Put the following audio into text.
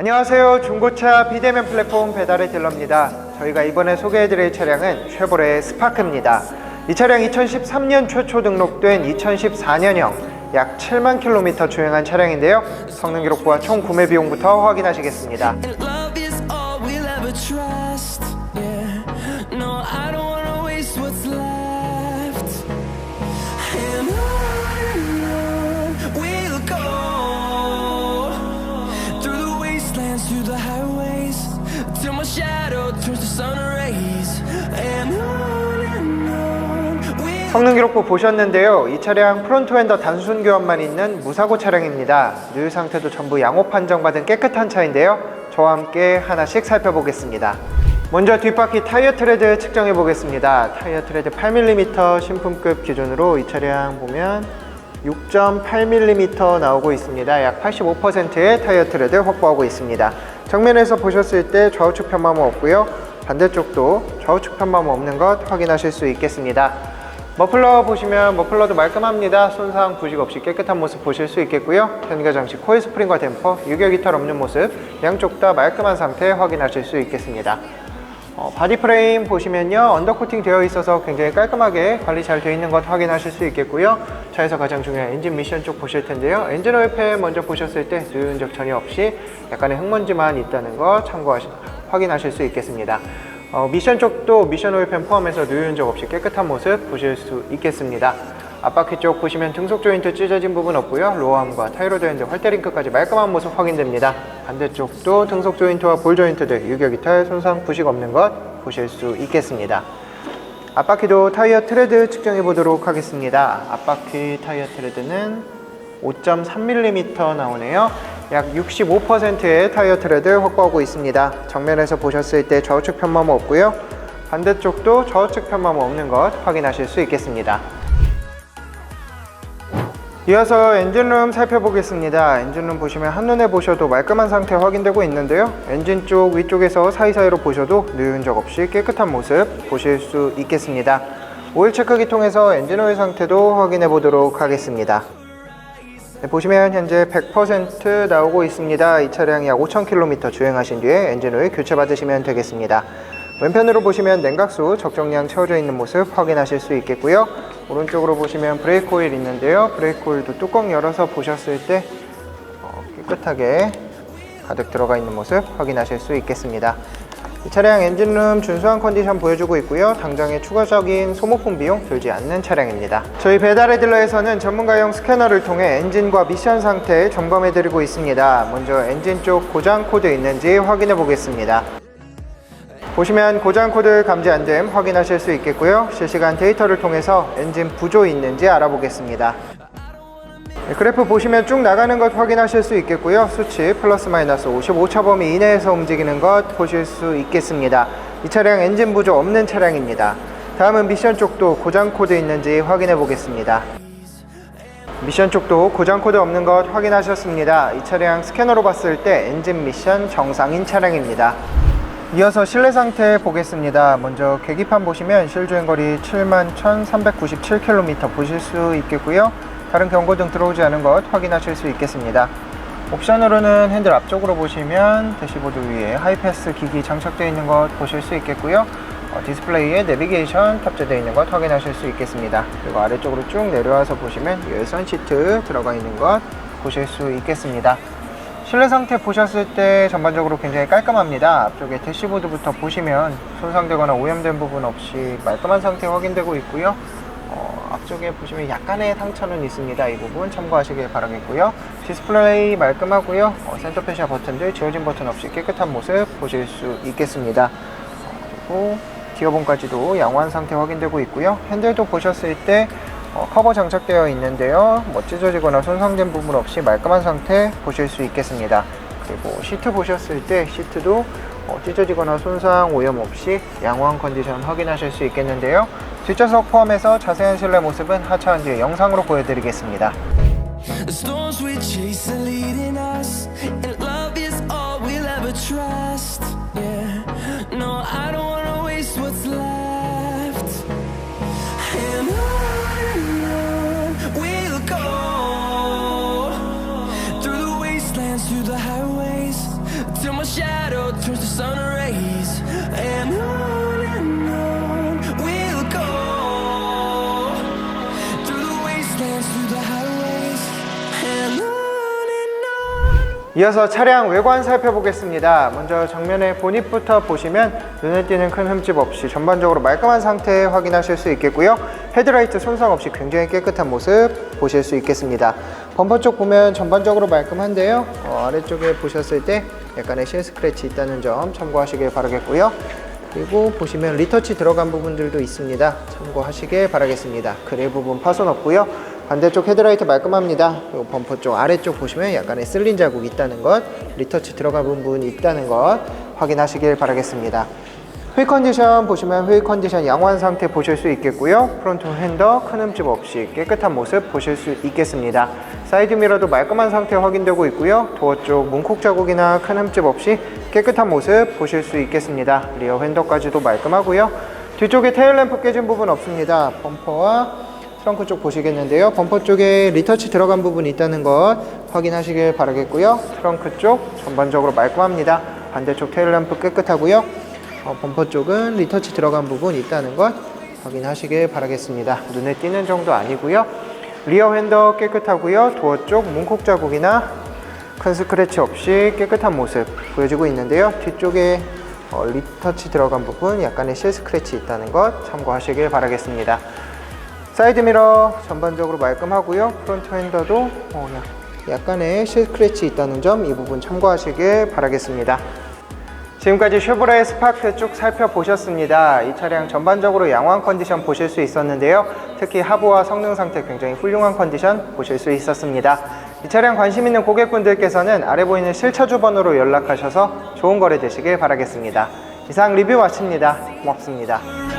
안녕하세요. 중고차 비대면 플랫폼 배달의 딜러입니다. 저희가 이번에 소개해드릴 차량은 쉐보레 스파크입니다. 이 차량 2013년 최초 등록된 2014년형 약 7만 킬로미터 주행한 차량인데요. 성능 기록부와 총 구매 비용부터 확인하시겠습니다. 성능 기록부 보셨는데요. 이 차량 프론트 엔더 단순 교환만 있는 무사고 차량입니다. 누유 상태도 전부 양호 판정받은 깨끗한 차인데요. 저와 함께 하나씩 살펴보겠습니다. 먼저 뒷바퀴 타이어 트레드 측정해 보겠습니다. 타이어 트레드 8mm 신품급 기준으로 이 차량 보면 6.8mm 나오고 있습니다. 약 85%의 타이어 트레드 확보하고 있습니다. 정면에서 보셨을 때 좌우측 편마모 없고요. 반대쪽도 좌우측 편마모 없는 것 확인하실 수 있겠습니다. 머플러 보시면 머플러도 말끔합니다. 손상 부식 없이 깨끗한 모습 보실 수 있겠고요. 현가 장치 코일 스프링과 댐퍼, 유격 이탈 없는 모습 양쪽 다 말끔한 상태 확인하실 수 있겠습니다. 어, 바디 프레임 보시면요 언더코팅 되어 있어서 굉장히 깔끔하게 관리 잘 되어 있는 것 확인하실 수 있겠고요 차에서 가장 중요한 엔진 미션 쪽 보실 텐데요 엔진 오일 팬 먼저 보셨을 때 누유 흔적 전혀 없이 약간의 흙먼지만 있다는 거 참고하시 확인하실 수 있겠습니다 어, 미션 쪽도 미션 오일팬 포함해서 누유 흔적 없이 깨끗한 모습 보실 수 있겠습니다. 앞바퀴 쪽 보시면 등속 조인트 찢어진 부분 없고요. 로어암과 타이로드 핸드 활대링크까지 말끔한 모습 확인됩니다. 반대쪽도 등속 조인트와 볼 조인트들 유격 이탈 손상 부식 없는 것 보실 수 있겠습니다. 앞바퀴도 타이어 트레드 측정해 보도록 하겠습니다. 앞바퀴 타이어 트레드는 5.3mm 나오네요 약 65%의 타이어 트레드 확보하고 있습니다 정면에서 보셨을 때 좌우측 편마모 없고요 반대쪽도 좌우측 편마모 없는 것 확인하실 수 있겠습니다 이어서 엔진룸 살펴보겠습니다. 엔진룸 보시면 한눈에 보셔도 말끔한 상태 확인되고 있는데요. 엔진 쪽 위쪽에서 사이사이로 보셔도 누유 흔적 없이 깨끗한 모습 보실 수 있겠습니다. 오일 체크기 통해서 엔진 오일 상태도 확인해 보도록 하겠습니다. 네, 보시면 현재 100% 나오고 있습니다. 이 차량이 약 5,000km 주행하신 뒤에 엔진 오일 교체 받으시면 되겠습니다. 왼편으로 보시면 냉각수 적정량 채워져 있는 모습 확인하실 수 있겠고요. 오른쪽으로 보시면 브레이크 오일 있는데요. 브레이크 오일도 뚜껑 열어서 보셨을 때 어, 깨끗하게 가득 들어가 있는 모습 확인하실 수 있겠습니다. 이 차량 엔진룸 준수한 컨디션 보여주고 있고요. 당장의 추가적인 소모품 비용 들지 않는 차량입니다. 저희 배달의 딜러에서는 전문가용 스캐너를 통해 엔진과 미션 상태 점검해 드리고 있습니다. 먼저 엔진 쪽 고장 코드 있는지 확인해 보겠습니다. 보시면 고장 코드 감지 안됨 확인하실 수 있겠고요. 실시간 데이터를 통해서 엔진 부조 있는지 알아보겠습니다. 네, 그래프 보시면 쭉 나가는 것 확인하실 수 있겠고요. 수치 플러스 마이너스 55차 범위 이내에서 움직이는 것 보실 수 있겠습니다. 이 차량 엔진 부조 없는 차량입니다. 다음은 미션 쪽도 고장 코드 있는지 확인해 보겠습니다. 미션 쪽도 고장 코드 없는 것 확인하셨습니다. 이 차량 스캐너로 봤을 때 엔진 미션 정상인 차량입니다. 이어서 실내 상태 보겠습니다. 먼저 계기판 보시면 실주행거리 71,397km 보실 수 있겠고요. 다른 경고등 들어오지 않은 것 확인하실 수 있겠습니다. 옵션으로는 핸들 앞쪽으로 보시면 대시보드 위에 하이패스 기기 장착되어 있는 것 보실 수 있겠고요. 어, 디스플레이에 내비게이션 탑재되어 있는 것 확인하실 수 있겠습니다. 그리고 아래쪽으로 쭉 내려와서 보시면 열선 시트 들어가 있는 것 보실 수 있겠습니다. 실내 상태 보셨을 때 전반적으로 굉장히 깔끔합니다. 앞쪽에 대시보드부터 보시면 손상되거나 오염된 부분 없이 말끔한 상태 확인되고 있고요. 어, 앞쪽에 보시면 약간의 상처는 있습니다. 이 부분 참고하시길 바라겠고요. 디스플레이 말끔하고요. 어, 센터 페시아 버튼들 지워진 버튼 없이 깨끗한 모습 보실 수 있겠습니다. 어, 그리고 기어봉까지도 양호한 상태 확인되고 있고요. 핸들도 보셨을 때 어, 커버 장착되어 있는데요. 뭐 찢어지거나 손상된 부분 없이 말끔한 상태 보실 수 있겠습니다. 그리고 시트 보셨을 때 시트도 어, 찢어지거나 손상 오염 없이 양호한 컨디션 확인하실 수 있겠는데요. 뒷좌석 포함해서 자세한 실내 모습은 하차한 뒤에 영상으로 보여드리겠습니다. The 이어서 차량 외관 살펴보겠습니다. 먼저 정면의 보닛부터 보시면 눈에 띄는 큰 흠집 없이 전반적으로 말끔한 상태 확인하실 수 있겠고요. 헤드라이트 손상 없이 굉장히 깨끗한 모습 보실 수 있겠습니다. 범퍼 쪽 보면 전반적으로 말끔한데요. 어, 아래쪽에 보셨을 때 약간의 실 스크래치 있다는 점 참고하시길 바라겠고요. 그리고 보시면 리터치 들어간 부분들도 있습니다. 참고하시길 바라겠습니다. 그릴 부분 파손 없고요. 반대쪽 헤드라이트 말끔합니다. 그리고 범퍼 쪽 아래쪽 보시면 약간의 쓸린 자국 있다는 것, 리터치 들어간 부분 있다는 것 확인하시길 바라겠습니다. 휠 컨디션 보시면 휠 컨디션 양호한 상태 보실 수 있겠고요. 프론트 핸더 큰 흠집 없이 깨끗한 모습 보실 수 있겠습니다. 사이드 미러도 말끔한 상태 확인되고 있고요. 도어 쪽 문콕 자국이나 큰 흠집 없이 깨끗한 모습 보실 수 있겠습니다. 리어 핸더까지도 말끔하고요. 뒤쪽에 테일램프 깨진 부분 없습니다. 범퍼와 트렁크 쪽 보시겠는데요. 범퍼 쪽에 리터치 들어간 부분이 있다는 것 확인하시길 바라겠고요. 트렁크 쪽 전반적으로 말끔합니다. 반대쪽 테일램프 깨끗하고요. 어, 범퍼 쪽은 리터치 들어간 부분이 있다는 것 확인하시길 바라겠습니다. 눈에 띄는 정도 아니고요. 리어 핸더 깨끗하고요. 도어 쪽 문콕 자국이나 큰 스크래치 없이 깨끗한 모습 보여지고 있는데요. 뒤쪽에 어, 리터치 들어간 부분 약간의 실 스크래치 있다는 것 참고하시길 바라겠습니다. 사이드 미러 전반적으로 말끔하고요. 프론트 핸더도 어, 약- 약간의 실 스크래치 있다는 점 이 부분 참고하시길 바라겠습니다. 지금까지 쉐보레 스파크 쭉 살펴보셨습니다. 이 차량 전반적으로 양호한 컨디션 보실 수 있었는데요. 특히 하부와 성능 상태 굉장히 훌륭한 컨디션 보실 수 있었습니다. 이 차량 관심 있는 고객분들께서는 아래 보이는 실차주 번호로 연락하셔서 좋은 거래 되시길 바라겠습니다. 이상 리뷰 마칩니다. 고맙습니다.